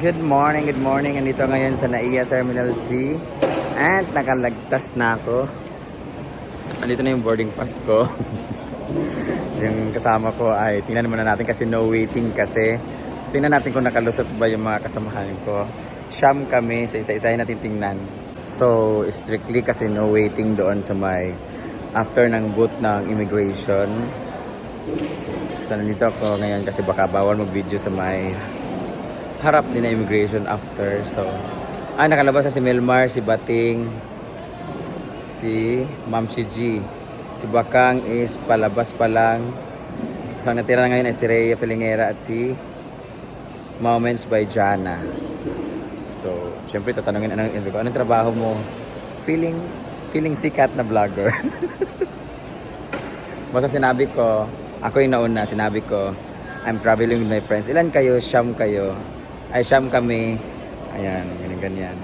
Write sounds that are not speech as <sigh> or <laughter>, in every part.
Good morning, good morning. Andito ngayon sa NAIA Terminal 3 at nakalagtas na ako. Andito na yung boarding pass ko. <laughs> yung kasama ko ay tingnan muna natin kasi no waiting kasi. So tingnan natin kung nakalusot ba yung mga kasamahan ko. Siyam kami, sa isa-isahin natin tingnan. So strictly kasi no waiting doon sa may after ng booth ng immigration. So nandito ako ngayon kasi baka bawal mag-video sa may harap din na immigration after. So, ah, nakalabas na si Melmar, si Bating, si Ma'am si G. Si Bakang is palabas pa lang. Ang natira na ngayon ay si Rhea Filingera at si Moments by Jana. So, syempre tatanungin anong, anong trabaho mo? Feeling feeling sikat na vlogger. <laughs> Basta sinabi ko, ako yung nauna, sinabi ko, I'm traveling with my friends. Ilan kayo? Siyam kayo. Ay, siyam kami. Ayan, ganyan, ganyan.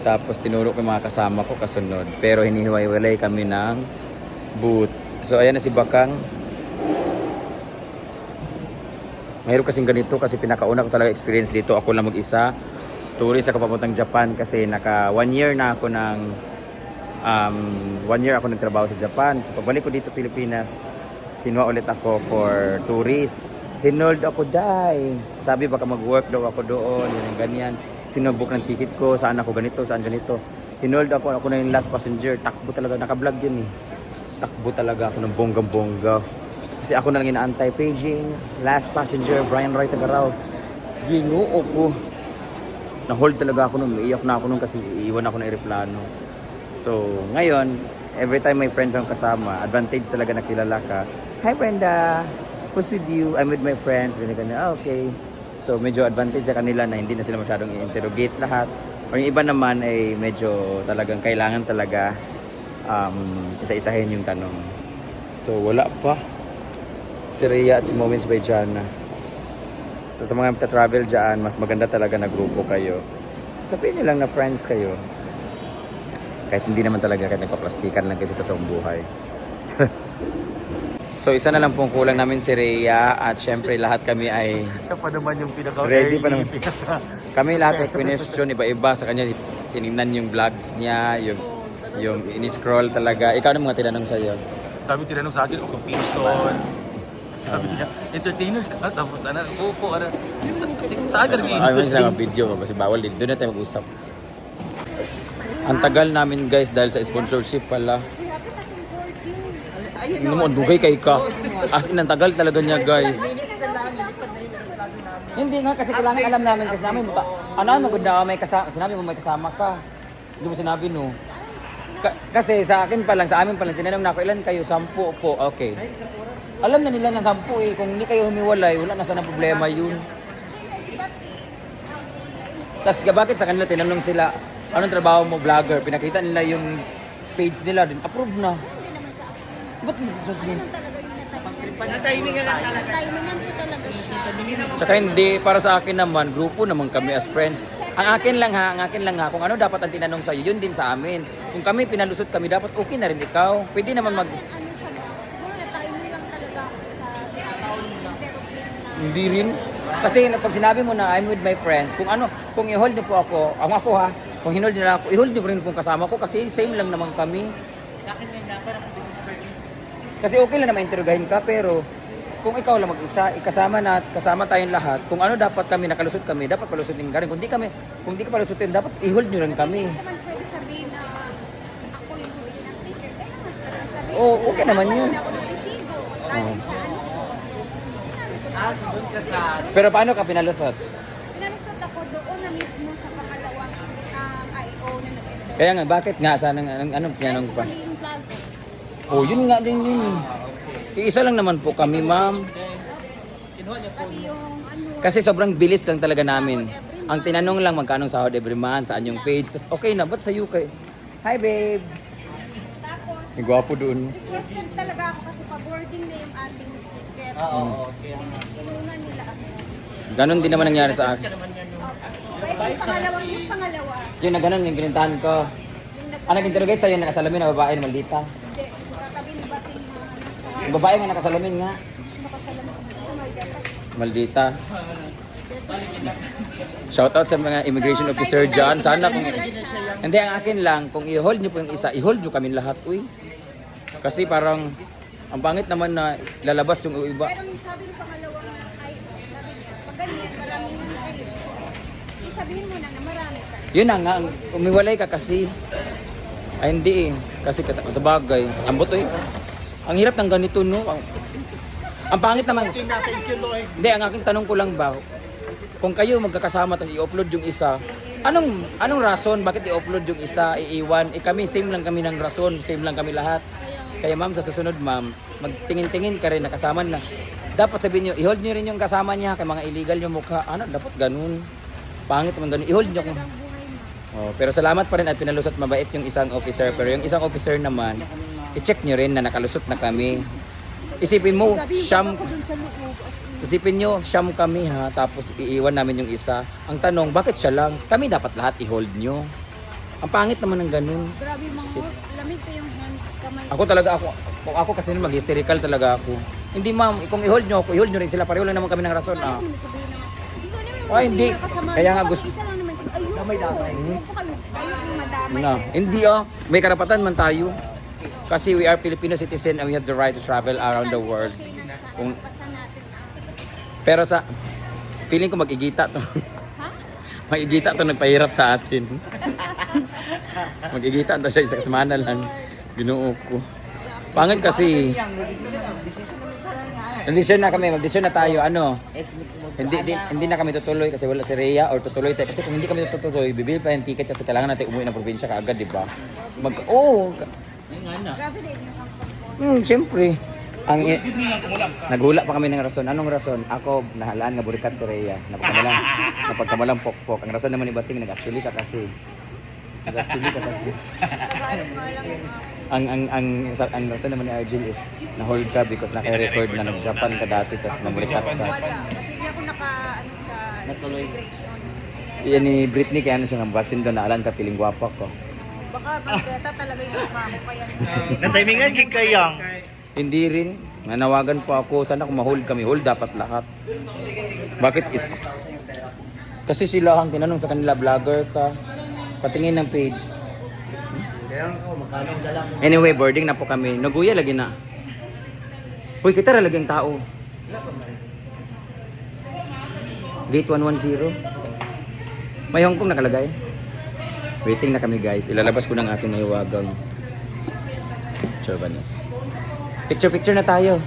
Tapos tinuro ko yung mga kasama ko kasunod. Pero hinihiwa-hiwalay kami ng booth. So, ayan na si Bakang. Mayroon kasing ganito kasi pinakauna ko talaga experience dito. Ako lang mag-isa. Tourist ako papuntang Japan kasi naka one year na ako ng um, one year ako nagtrabaho sa Japan. So pagbalik ko dito Pilipinas, kinuha ulit ako for tourist. Hinold ako dai. Sabi baka mag-work daw ako doon, ganyan ganyan. Sinubok ng ticket ko, saan ako ganito, saan ganito. Hinold ako, ako na yung last passenger. Takbo talaga, naka-vlog yun eh. Takbo talaga ako ng bonggang-bongga. Kasi ako na lang inaantay. Paging, last passenger, Brian Roy Tagaraw. Ginoo ko. Na-hold talaga ako nung, iiyak na ako nung kasi iiwan ako ng aeroplano. So, ngayon, every time may friends ang kasama, advantage talaga na kilala ka. Hi Brenda! Who's with you? I'm with my friends. Ganyan, ganyan. Ah, okay. So, medyo advantage sa kanila na hindi na sila masyadong i-interrogate lahat. Or yung iba naman ay medyo talagang kailangan talaga um, isa-isahin yung tanong. So, wala pa. Si Rhea at si Moments by Jana. So, sa mga travel dyan, mas maganda talaga na grupo kayo. Sabihin nyo lang na friends kayo. Kahit hindi naman talaga kahit nagpaplastikan lang kasi totoong buhay. <laughs> so isa na lang pong kulang namin si Rhea at syempre lahat kami ay Siya pa naman yung pinaka Ready pa naman. kami lahat ay question iba-iba sa kanya tinignan yung vlogs niya, yung yung ini-scroll talaga. Ikaw na mga tinanong sa iyo. Dami tinanong sa akin, occupation. Sabi niya, entertainer ka, tapos ano, upo, ano. Saan ka Ay, may nag-entertain? mga video kasi bawal din. Doon na tayo mag-usap. Ang tagal namin guys dahil sa sponsorship pala. Ano mo, dugay kay ka. As in, ang tagal talaga niya guys. Hindi nga kasi kailangan alam namin kasi namin muta- ano maganda may kasama sinabi mo may kasama ka. Hindi mo sinabi no. Ka- kasi sa akin pa lang sa amin pa lang tinanong na ako ilan kayo sampu po. Okay. Alam na nila ng sampu eh kung hindi kayo humiwalay wala na sana problema yun. Tapos bakit sa kanila tinanong sila anong trabaho mo vlogger pinakita nila yung page nila din approve na. Hindi naman. Ba't? Ganun talaga yung natimingan lang talaga. Natimingan po talaga siya. Tsaka hindi, para sa akin naman, grupo naman kami as friends. Ang akin lang ha, ang akin lang ha, kung ano dapat ang tinanong sa'yo, yun din sa amin. Kung kami pinalusot kami, dapat okay na rin ikaw. Pwede naman mag... Ano siya ba? Siguro na-timing lang talaga ako sa interrogate na. Hindi rin. Kasi pag sinabi mo na I'm with my friends, kung ano, kung i-hold niyo po ako, ang ako ha, kung hinold niyo na ako, i-hold niyo rin kung kasama ko kasi same lang naman kami. Kasi okay lang na ma-interrogahin ka, pero kung ikaw lang mag-isa, ikasama na, kasama tayong lahat, kung ano dapat kami, nakalusot kami, dapat palusutin ka rin. Kung di kami, kung di ka palusutin, dapat i-hold nyo rin kami. Hindi naman pwede sabihin na ako yung huli ng ticket. Kailangan pala sabihin. Oo, okay naman yun. Hindi ako ng resibo. Dahil sa ano ko. Na. Pero paano ka pinalusot? Pinalusot ako doon na mismo sa pangalawang um, IO na nag-enter. Kaya nga, bakit nga? Sana nga, anong, anong? Mali yung vlog ko. Oh, yun nga din yun. eh. Isa lang naman po kami, ma'am. Ano. Kasi sobrang bilis lang talaga namin. Ang tinanong lang magkano sahod every month, saan yung page. Tapos okay na, ba't sa UK? Hi, babe. Tapos, Ang gwapo doon. requested talaga ako kasi pa-boarding na yung ating ticket. Oo, Inunan nila ako. Ganon din naman nangyari sa akin. Pwede yung pangalawang yung pangalawa. Yung na ganon, yung kinintahan ko. Yung nag- Ang nag-interrogate sa'yo, nakasalamin na babae na maldita. Hindi, katabi ni Bating na nasa Yung babae nga nakasalamin nga. Maldita. Shout out sa mga immigration officer dyan. Sana kung... Hindi, ang akin lang, kung i-hold nyo po yung isa, i-hold nyo kami lahat, uy. Kasi parang, ang pangit naman na lalabas yung iba. Pero yung sabi ng pangalawang ay, sabi niya, pag ganyan, marami na kayo. Isabihin mo na na marami ka. Yun na nga, ang- umiwalay ka kasi. Ay hindi eh. Kasi kas- sa bagay. Ang buto eh. Ang hirap ng ganito no. Ang, ang pangit naman. Hindi, ang aking tanong ko lang ba, kung kayo magkakasama tapos i-upload yung isa, anong anong rason bakit i-upload yung isa, iiwan? Eh kami same lang kami ng rason, same lang kami lahat. Kaya, ma'am sa susunod ma'am, magtingin-tingin ka rin na kasama na. Dapat sabihin nyo, i-hold nyo rin yung kasama niya kay mga illegal yung mukha. Ano, dapat ganun. Pangit naman ganun. I-hold nyo kung. Oh, pero salamat pa rin at pinalusot mabait yung isang officer. Pero yung isang officer naman, i-check nyo rin na nakalusot na kami. Isipin mo, siyam, isipin nyo, siyam kami ha, tapos iiwan namin yung isa. Ang tanong, bakit siya lang? Kami dapat lahat i-hold nyo. Ang pangit naman ng ganun. Grabe Shit. Lamig pa yung hand, kamay. Ako talaga ako, ako kasi mag-hysterical talaga ako. Hindi ma'am, kung i-hold nyo ako, i-hold nyo rin sila. Pareho lang naman kami ng rason ah. Ay, hindi. kasama Kaya nga gusto-. Damay-damay. Madamay. Na, hindi oh, may karapatan man tayo. Kasi we are Filipino citizen and we have the right to travel around the world. Kung-. Pero sa feeling ko mag-igita to. Ha? mag-igita to nagpahirap sa atin. <laughs> mag-igita to siya isang semana lang. Ginoo ko. Pangit kasi. Desisyon na kami, mag-desisyon na tayo. Ano? Hindi, hindi, hindi na kami tutuloy kasi wala si Rhea or tutuloy tayo. Kasi kung hindi kami tutuloy, bibili pa yung ticket kasi kailangan natin umuwi ng probinsya kaagad, di ba? Mag, oh, Grabe din yung hangkong ko. Hmm, siyempre. Ang naghula pa kami ng rason. Anong rason? Ako nahalaan nga burikat si Rhea. Napagkamalang <laughs> napagkamalang pokpok. Ang rason naman ni Bating nag-actually ka kasi. Nag-actually ka kasi. Nga. Ang ang ang sa- ang rason naman ni Arjun is na-hold ka because naka-record na nag-Japan ka dati tapos naburikat ka. Wala. Kasi hindi ako naka, ano sa immigration. Iyan ni Britney kaya ano siya ng basin doon naalan ka piling gwapa ko. Baka magkata talaga yung mukha ko pa yan. <laughs> Natimingan gig kayang. Hindi rin. Nanawagan po ako. Sana kung ma-hold kami. Hold dapat lahat. Bakit is... Kasi sila ang tinanong sa kanila, vlogger ka. Patingin ng page. Anyway, boarding na po kami. Naguya lagi na. Uy, kita ra lagi ang tao. Gate 110. May Hong Kong nakalagay. Waiting na kami guys. Ilalabas ko ng aking mahiwagang Chauvinist. Picture picture na tayo.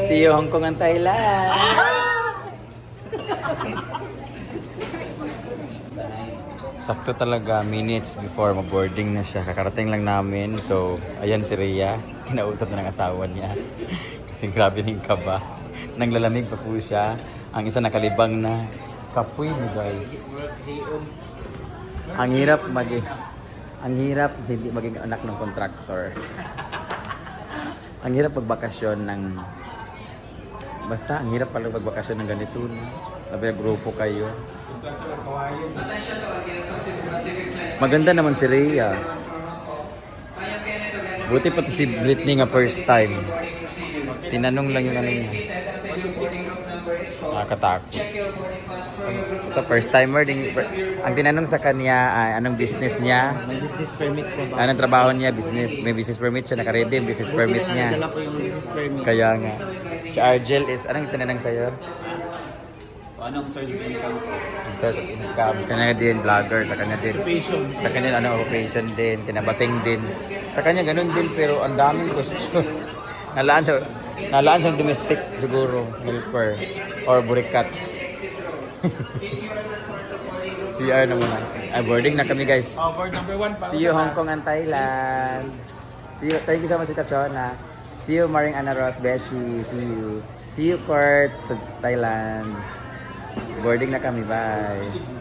See you Hong Kong and Thailand. <laughs> Sakto talaga, minutes before mag-boarding na siya. Kakarating lang namin. So, ayan si Rhea. Kinausap na ng asawa niya. <laughs> Kasi grabe ng kaba. Nanglalamig pa po siya. Ang isa nakalibang na. Kapoy mo guys. Ang hirap maging ang hirap hindi maging anak ng kontraktor. ang hirap magbakasyon ng basta ang hirap pala magbakasyon ng ganito. Sabi grupo kayo. Maganda naman si Rhea. Buti pa to si Britney nga first time. Tinanong lang yung ano niya. Nakakatakot. Ito first timer din. Ang tinanong sa kanya, ah, anong business niya? May business permit ka ba? Anong trabaho niya? Business, may business permit siya, nakaredy yung business permit niya. Kaya nga. Si Argel is, anong tinanong sa'yo? Anong source of income? Source of income. Kanya din, vlogger. Sa kanya din. Occupation. Sa kanya, ano, occupation din. Kinabating din. Sa kanya, ganun din. Pero ang daming <laughs> question. nalaan siya, nalaan siyang domestic siguro. Helper. Or burikat. <laughs> CR naman. Ay, boarding na kami guys. Oh, board number one. See you Hong Kong and Thailand. See you. Thank you so much Tita Chona. See you Maring Ana Ross Beshi. See you. See you Kurt sa Thailand. Boarding na kami. Bye.